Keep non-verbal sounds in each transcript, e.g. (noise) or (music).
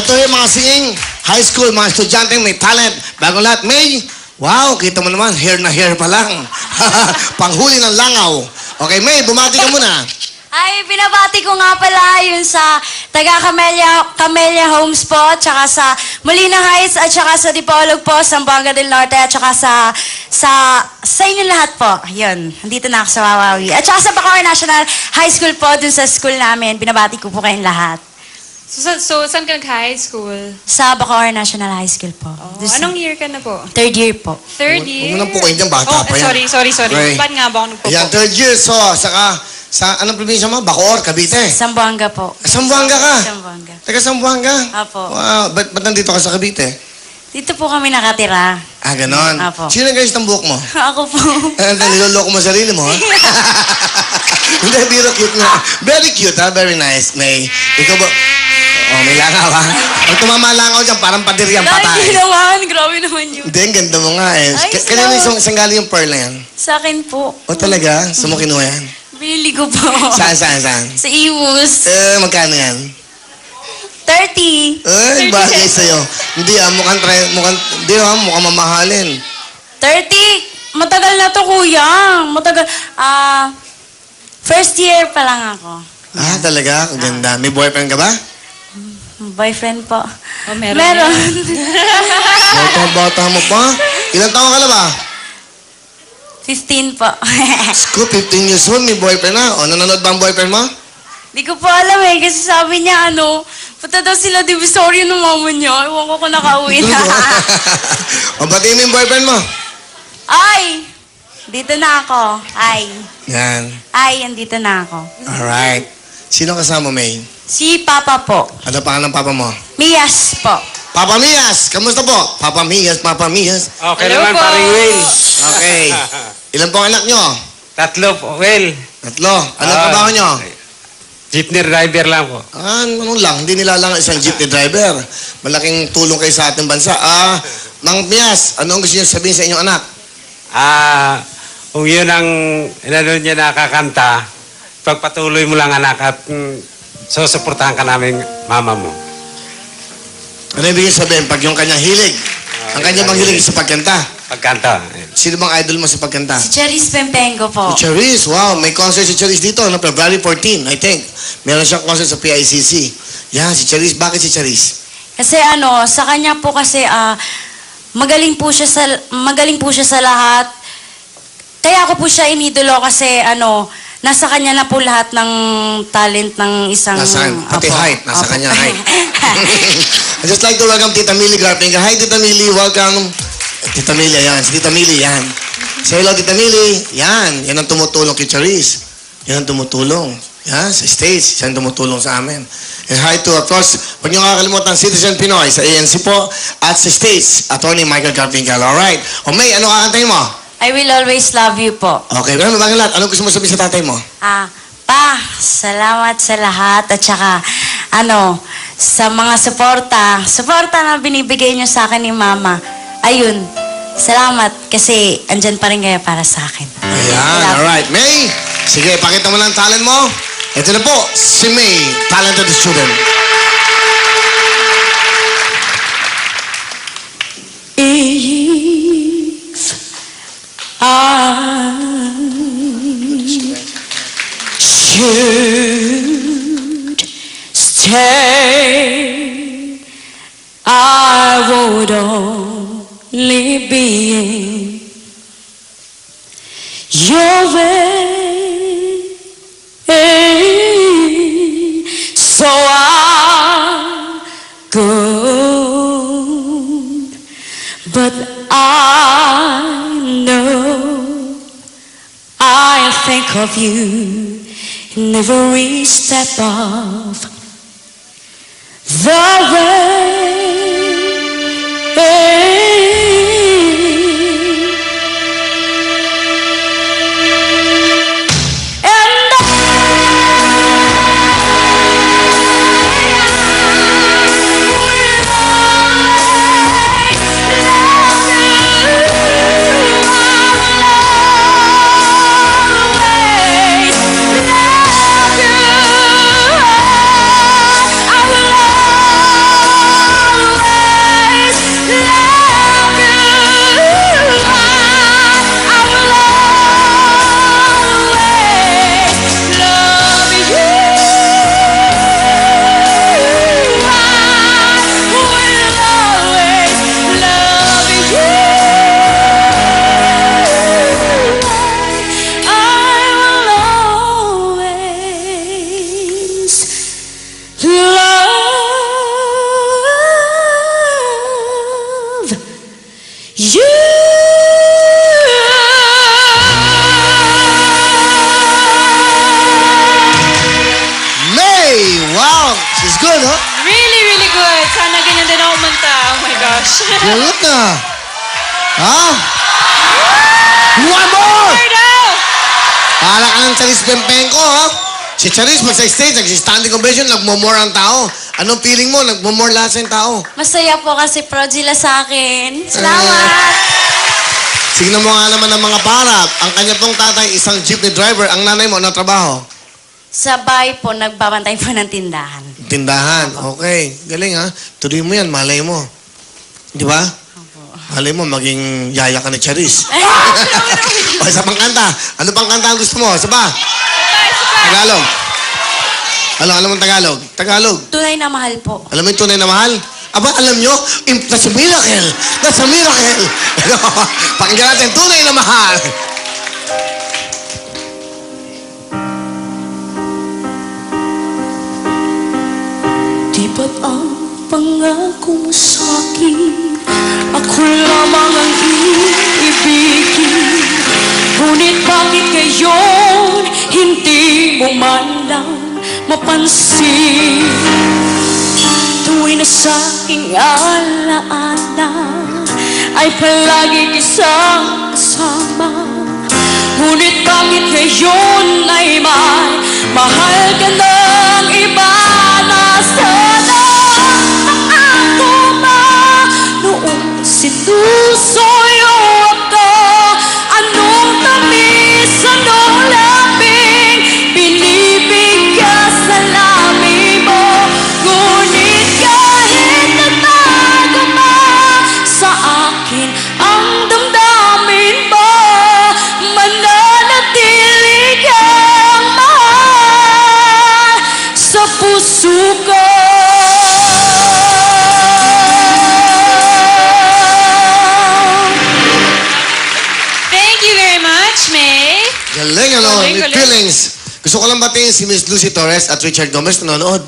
ito yung mga singing high school, mga estudyante may talent. Bago lahat, May, wow, kita mo naman, hair na hair pa lang. (laughs) Panghuli ng langaw. Okay, May, bumati ka muna. Ay, binabati ko nga pala yun sa taga Camellia, Camellia Homes po, tsaka sa Molina Heights, at tsaka sa Dipolog po, Zamboanga del Norte, at tsaka sa, sa, sa inyo lahat po. Yun, andito na ako sa Wawawi. At tsaka sa Bacoor National High School po, dun sa school namin, binabati ko po kayong lahat. So, sa- so saan ka nag-high school? Sa Bacoor National High School po. Oh, sa- anong year ka na po? Third year po. Third Huwag year? mo nang pukuin dyan, bata oh, pa yan. Sorry, sorry, sorry. Okay. Ba't nga ba ako nagpupo? Ayan, third year. So, saka, sa anong probinsya mo? Bacoor, Cavite. Zamboanga po. Sambuanga ka? Zamboanga. Taga Sambuanga? Apo. Wow, ba't, ba't nandito ka sa Cavite? Dito po kami nakatira. Ah, ganon. Apo. Sino nag-ayos ng buhok mo? (laughs) Ako po. (laughs) Ah, niloloko mo sarili mo, ha? (laughs) Hindi, biro cute nga. Very cute, ha? Very nice, May. Ikaw ba? Oh, may langaw, ha? Pag tumama langaw dyan, parang padir yung Dahil patay. naman, grabe naman yun. Hindi, ang ganda mo nga, eh. Ay, K- Kanina salamat. isang, isang galing yung pearl na yan. Sa akin po. O talaga? Saan mo kinuha yan? Binili ko po. Saan, saan, saan? Sa Imus. Eh, magkano yan? 30. Eh, bagay sa'yo. Hindi ah, mukhang, try, mukhang, hindi ah, mukhang mamahalin. 30? Matagal na to, kuya. Matagal. Ah, first year pa lang ako. Ah, talaga? Ang ganda. May boyfriend ka ba? Boyfriend po. Oh, meron Meron. Bata-bata (laughs) mo pa? Ilang taon ka na ba? 15 po. Sko, 15 years old, may boyfriend na. O, nanonood ba ang boyfriend mo? Di ko po alam eh, kasi sabi niya ano, punta daw sila Divisoria ng mama niya. Ewan ko kung nakauwi na. (laughs) o, batiin mo yung boyfriend mo. Ay! Dito na ako. Ay. Yan. Ay, andito na ako. Alright. Sino kasama, May? Si Papa po. Ano pangalan ng papa mo? Mias po. Papa Mias! Kamusta po? Papa Mias, Papa Mias. Okay Hello naman, po. paring Will. Okay. (laughs) Ilan po ang anak nyo? Tatlo po, Will. Tatlo. Anong Ah. trabaho nyo? Jeepney driver lang po. Ah, ano lang, hindi nila lang isang jeepney driver. Malaking tulong kayo sa ating bansa. Ah, Mang Mias, ano ang gusto niyo sabihin sa inyong anak? Ah, kung yun ang inano niya nakakanta, pagpatuloy mo lang anak at mm, susuportahan ka namin mama mo. Ano ibig sabihin pag yung kanyang hilig? ang kanyang bang hilig sa pagkanta? Pagkanta. Sino bang idol mo sa pagkanta? Si Cherise Pempengo po. Si Charis, wow, may concert si Charis dito, no? February 14, I think. Meron siyang concert sa PICC. Yan, si Charis. Bakit si Charis? Kasi ano, sa kanya po kasi ah, magaling po siya sa magaling po siya sa lahat. Kaya ako po siya inidolo kasi ano, nasa kanya na po lahat ng talent ng isang Nasaan? Pati Opo. height, nasa Opo. kanya height. I (laughs) just like to welcome Tita Millie Garfinger. Hi, Tita Millie. Welcome. Tita Millie, yan. Si Tita Millie, yan. Say hello, Tita Millie. Yan. Yan ang tumutulong kay Charis. Yan ang tumutulong. Yan, sa States. Yan ang tumutulong sa amin. And hi to, of course, huwag niyo kakalimutan, Citizen Pinoy sa ANC po at sa States, Attorney Michael Garfinger. Alright. O May, ano kakantayin mo? I will always love you po. Okay, pero bagay lahat. Ano gusto mo sabihin sa tatay mo? Ah, pa, salamat sa lahat at saka ano, sa mga suporta, suporta na binibigay niyo sa akin ni Mama. Ayun, salamat kasi andyan pa rin kayo para sa akin. Ayan, alright. May, sige, pakita mo lang ang talent mo. Ito na po, si May, talented student. If I should stay, I would only be in your way. So I go, but I think of you in every step of the way. Sana ganyan din ako manta. Oh my gosh. Galit na. Ha? One more! Daw! Para ka ng Charis Pempenko, ha? Si Charis, pag sa stage, nag-standing ovation, nagmumore ang tao. Anong feeling mo? Nagmumore lahat sa tao. Masaya po kasi proud sila sa akin. Salamat! Tignan mo nga naman ang mga parap. Ang kanya pong tatay, isang jeepney driver. Ang nanay mo, ano trabaho? Sa bahay po, nagbabantay po ng tindahan. Tindahan. Okay. Galing, ha? Tuloy mo yan, malay mo. Di ba? Malay mo, maging yaya ka ni Charis. (laughs) o, isa pang kanta. Ano pang kanta ang gusto mo? Isa pa? Tagalog. Ano, alam mo Tagalog? Tagalog. Tunay na mahal po. Alam mo yung tunay na mahal? Aba, alam nyo, im- that's a miracle. That's a miracle. (laughs) Ano, Pakinggan natin, tunay na mahal. Ba't ang pangako mo sa'kin Ako lamang ang iibigin. Ngunit bakit ngayon Hindi mo man lang mapansin? Tuwing na sa aking alaala Ay palagi isang kasama. Ngunit bakit ngayon ay may Mahal ka ng iba na sana Galing, ano? Galing, galing. feelings. Gusto ko lang batiin si Miss Lucy Torres at Richard Gomez nanonood.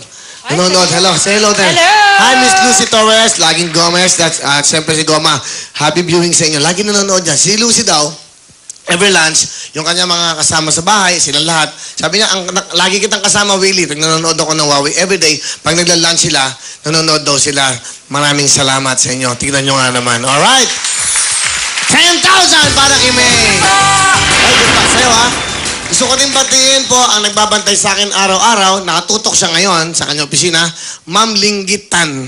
Nanonood. Hello. Say hello there. Hello. Hi, Miss Lucy Torres. Laging Gomez. That's, uh, siyempre si Goma. Happy viewing sa inyo. Lagi nanonood yan. Si Lucy daw, every lunch, yung kanya mga kasama sa bahay, silang lahat. Sabi niya, ang, na- lagi kitang kasama, Willie. Pag nanonood ako ng Huawei, every day, pag nagla-lunch sila, nanonood daw sila. Maraming salamat sa inyo. Tignan nyo nga naman. Alright? 10,000 para kay May. Sa'yo, ha? Gusto ko din batiin po ang nagbabantay sa akin araw-araw. Nakatutok siya ngayon sa kanyang opisina. Ma'am Linggitan.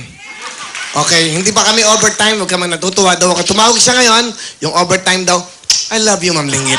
Okay, hindi pa kami overtime. Huwag ka man natutuwa daw. Tumawag siya ngayon, yung overtime daw. I love you, Ma'am Linggit.